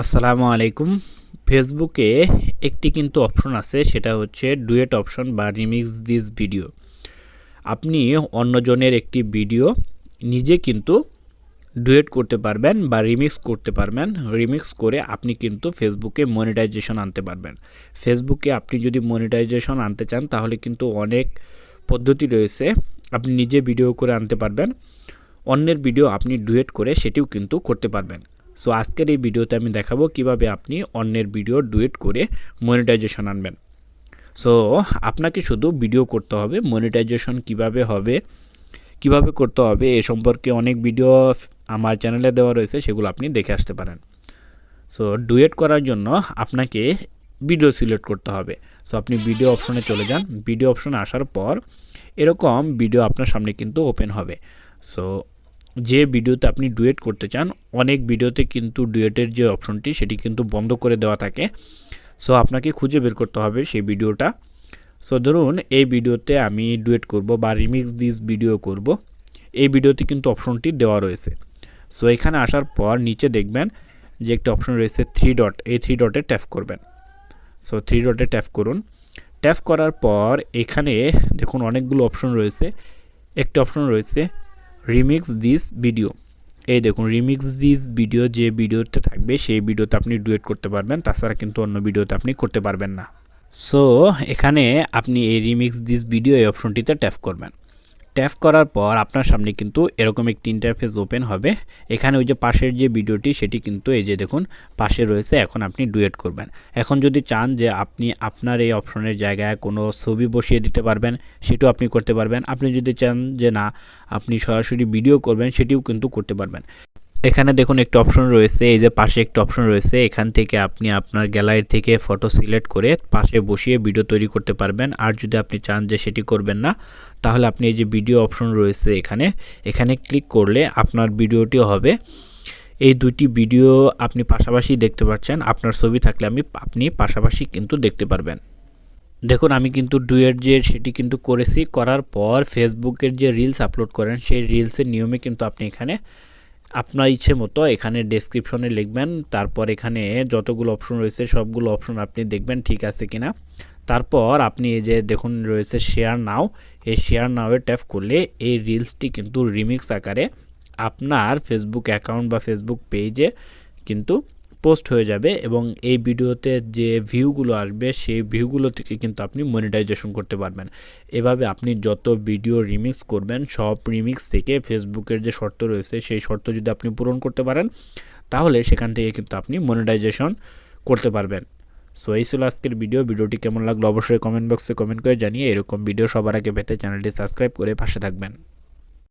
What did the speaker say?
আসসালামু আলাইকুম। ফেসবুকে একটি কিন্তু অপশন আছে, সেটা হচ্ছে ডুয়েট অপশন বা রিমিক্স দিস ভিডিও। আপনি অন্যজনের একটি ভিডিও নিজে কিন্তু ডুয়েট করতে পারবেন বা রিমিক্স করতে পারবেন। রিমিক্স করে আপনি কিন্তু ফেসবুকে মনিটাইজেশন আনতে পারবেন। ফেসবুকে আপনি যদি মনিটাইজেশন আনতে চান, তাহলে কিন্তু অনেক পদ্ধতি রয়েছে। আপনি নিজে ভিডিও করে আনতে পারবেন। অন্যের ভিডিও আপনি ডুয়েট করে সেটিও কিন্তু করতে পারবেন। সো আজকের এই ভিডিওতে আমি দেখাবো কীভাবে আপনি অন্যের ভিডিও ডুয়েট করে মনিটাইজেশন আনবেন। সো আপনাকে শুধু ভিডিও করতে হবে মনিটাইজেশন কীভাবে হবে, কীভাবে করতে হবে, এ সম্পর্কে অনেক ভিডিও আমার চ্যানেলে দেওয়া রয়েছে, সেগুলো আপনি দেখে আসতে পারেন। সো ডুয়েট করার জন্য আপনাকে ভিডিও সিলেক্ট করতে হবে। সো আপনি ভিডিও অপশনে চলে যান। ভিডিও অপশনে আসার পর এরকম ভিডিও আপনার সামনে কিন্তু ওপেন হবে। সো যে ভিডিওতে আপনি ডুয়েট করতে চান, অনেক ভিডিওতে কিন্তু ডুয়েটের যে অপশনটি, সেটি কিন্তু বন্ধ করে দেওয়া থাকে। সো, আপনাকে খুঁজে বের করতে হবে সেই ভিডিওটা। সো, ধরুন এই ভিডিওতে আমি ডুয়েট করব বা রিমিক্স দিস ভিডিও করব। এই ভিডিওতে কিন্তু অপশনটি দেওয়া রয়েছে। সো, এখানে আসার পর নিচে দেখবেন যে একটা অপশন রয়েছে থ্রি ডট। এই থ্রি ডটে ট্যাপ করবেন। সো, থ্রি ডটে ট্যাপ করুন। ট্যাপ করার পর এখানে দেখুন অনেকগুলো অপশন রয়েছে। একটি অপশন রয়েছে রিমিক্স দিস ভিডিও এই দেখুন রিমিক্স দিস ভিডিও যে ভিডিওতে থাকবে, সেই ভিডিওতে আপনি ডুয়েট করতে পারবেন, তাছাড়া কিন্তু অন্য ভিডিওতে আপনি করতে পারবেন না। সো এখানে আপনি এই রিমিক্স দিস ভিডিও এই অপশনটিতে ট্যাপ করবেন। ট্যাপ করার পর আপনার সামনে কিন্তু এরকম একটি ইন্টারফেস ওপেন হবে। এখানে ওই যে পাশের যে ভিডিওটি, সেটি কিন্তু এই যে দেখুন, পাশে রয়েছে, এখন আপনি ডুয়েট করবেন। এখন যদি চান যে আপনি আপনার এই অপশনের জায়গায় কোনো ছবি বসিয়ে দিতে পারবেন, সেটাও আপনি করতে পারবেন। আপনি যদি চান যে না, আপনি সরাসরি ভিডিও করবেন, সেটিও কিন্তু করতে পারবেন। এখানে দেখুন একটা অপশন রয়েছে, এই যে পাশে একটা অপশন রয়েছে, এখান থেকে আপনি আপনার গ্যালারি থেকে ফটো সিলেক্ট করে পাশে বসিয়ে ভিডিও তৈরি করতে পারবেন। আর যদি আপনি চান যে সেটি করবেন না, তাহলে আপনি এই যে ভিডিও অপশন রয়েছে এখানে এখানে ক্লিক করলে আপনার ভিডিওটিও হবে। এই দুটি ভিডিও আপনি পাশাপাশি দেখতে পাচ্ছেন, আপনার ছবি থাকলে আমি, আপনি পাশাপাশি কিন্তু দেখতে পারবেন। দেখুন, আমি কিন্তু ডুয়েট যে সেটি কিন্তু করেছি, করার পর ফেসবুকের যে রিলস আপলোড করেন, সেই রিলসের নিয়মে কিন্তু আপনি এখানে আপনার ইচ্ছে মতো এখানে ডেসক্রিপশনে লিখবেন, তারপর এখানে যতগুলো অপশন রয়েছে, সবগুলো অপশন আপনি দেখবেন ঠিক আছে কিনা। তারপর আপনি এই যে দেখুন, রয়েছে শেয়ার নাও এই শেয়ার নাওয়ে ট্যাপ করলে এই রিলসটি কিন্তু রিমিক্স আকারে আপনার ফেসবুক অ্যাকাউন্ট বা ফেসবুক পেজে কিন্তু পোস্ট হয়ে যাবে এবং এই ভিডিওতে যে ভিউগুলো আসবে, সেই ভিউগুলো থেকে কিন্তু আপনি মনিটাইজেশন করতে পারবেন। এভাবে আপনি যত ভিডিও রিমিক্স করবেন, সব রিমিক্স থেকে ফেসবুকের যে শর্ত রয়েছে, সেই শর্ত যদি আপনি পূরণ করতে পারেন, তাহলে সেখান থেকে কিন্তু আপনি মনিটাইজেশন করতে পারবেন। সো এই ছিল আজকের ভিডিও ভিডিওটি কেমন লাগল অবশ্যই কমেন্ট বক্সে কমেন্ট করে জানিয়ে এরকম ভিডিও সবার আগে পেতে চ্যানেলটি সাবস্ক্রাইব করে পাশে থাকবেন।